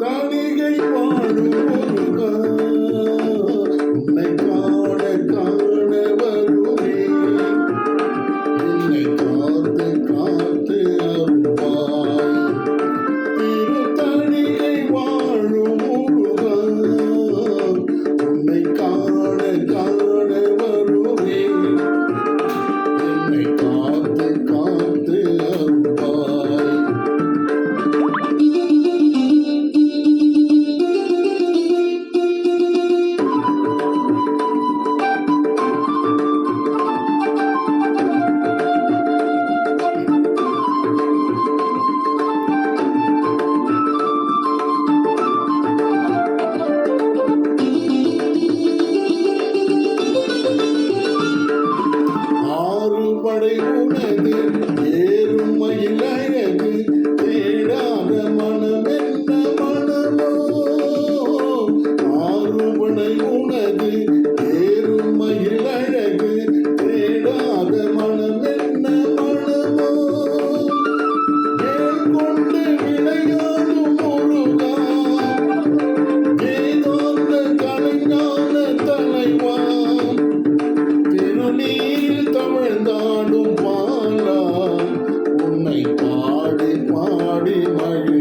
தனிகை வாழும் ஒருவர் படை உனது பாடி பாடி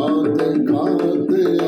காத்து காத்து